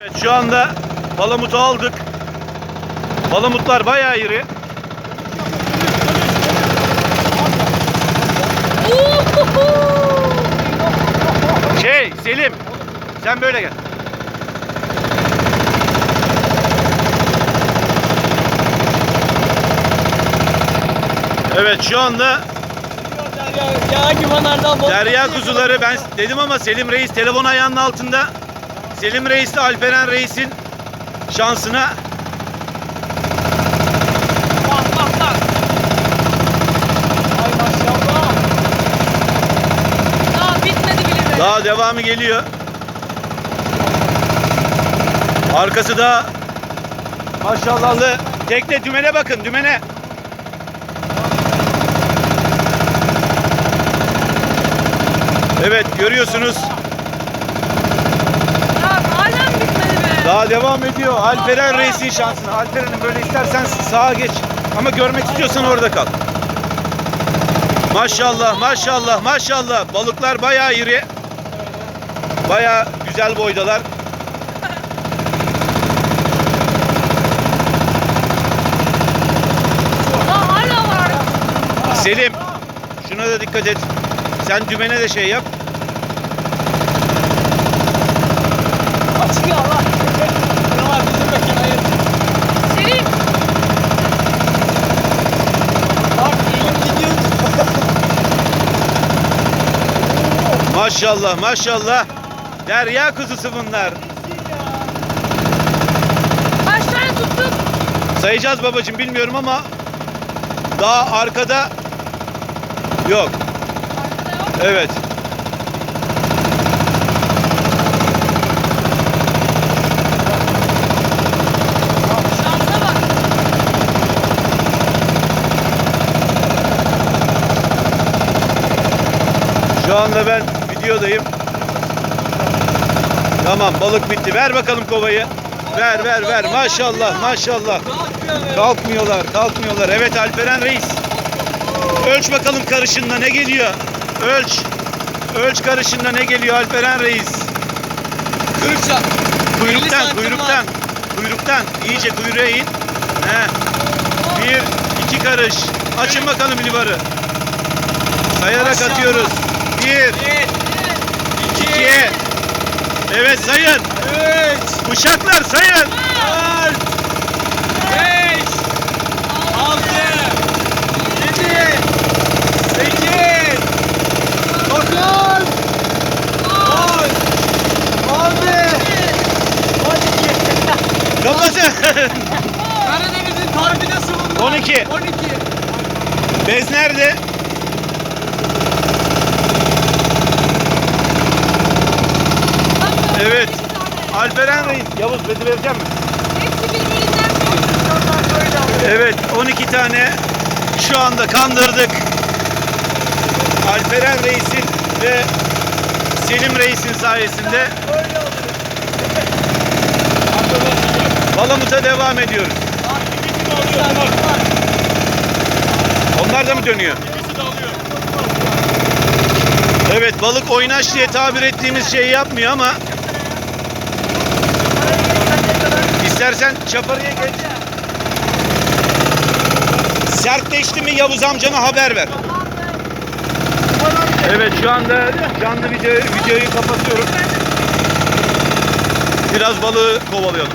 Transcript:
Evet şu anda palamutu aldık. Palamutlar bayağı iri. Şey Selim sen böyle gel. Evet şu anda. Derya kuzuları ben dedim ama Selim Reis telefon ayağının altında. Selim Reis de Alperen Reis'in şansına Bak bak bak. Ay maşallah. Daha bitmedi bile be. daha devamı geliyor. Arkası da maşallahlı. Tekne dümene bakın dümene. Evet görüyorsunuz Ya hala mı bitmedi be? Daha devam ediyor. Alperen Reis'in şansına. Alperen'in böyle istersen sağa geç. Ama görmek istiyorsan orada kal. Maşallah maşallah maşallah. Balıklar bayağı iri. Bayağı güzel boydalar. Selim şuna da dikkat et. Sen dümene de şey yap. Açıyor Allah. Bunlar bizim makinayı. Selim. Bak elim gidiyor. Maşallah maşallah. Derya kuzusu bunlar. Kaç tane tuttuk? Sayacağız babacığım bilmiyorum ama daha arkada yok. Arkada yok. Evet. Şansa bak. Şu anda ben videodayım. Tamam balık bitti. Ver bakalım kovayı. Ver ver ver. Maşallah maşallah. Kalkmıyorlar kalkmıyorlar. Evet Alperen Reis. Ölç bakalım karışında ne geliyor. Ölç. Ölç karışında ne geliyor Alperen Reis. Kırıkça. Kuyruktan 50 santim kuyruktan. Kuyruktan. İyice kuyruğa in. He. Bir, iki karış. Açın bakalım livarı. Sayarak atıyoruz. Bir, Bir. iki. İki. Evet sayın. Üç. Uşaklar sayın. Dört. Beş. Altı. Yedi. Sekiz. Dokuz. On. On bir. On iki. Kapatın. Karadeniz'in tarbinası bunlar. 12. 12. Bez nerede? Bak, bak, Evet. iki tane. Alperen Reis. Yavuz bezi vereceğim mi? Hepsi birbirinden büyük. Evet 12 tane şu anda kandırdık. Alperen Reis'in ve Selim Reis'in sayesinde Balamut'a devam ediyoruz. Onlar da mı dönüyor? Evet balık oynaş diye tabir ettiğimiz şeyi yapmıyor ama istersen çaparıya geç. Sertleşti mi Yavuz amcana haber ver. Evet şu anda canlı video, videoyu kapatıyorum. Biraz balığı kovalayalım.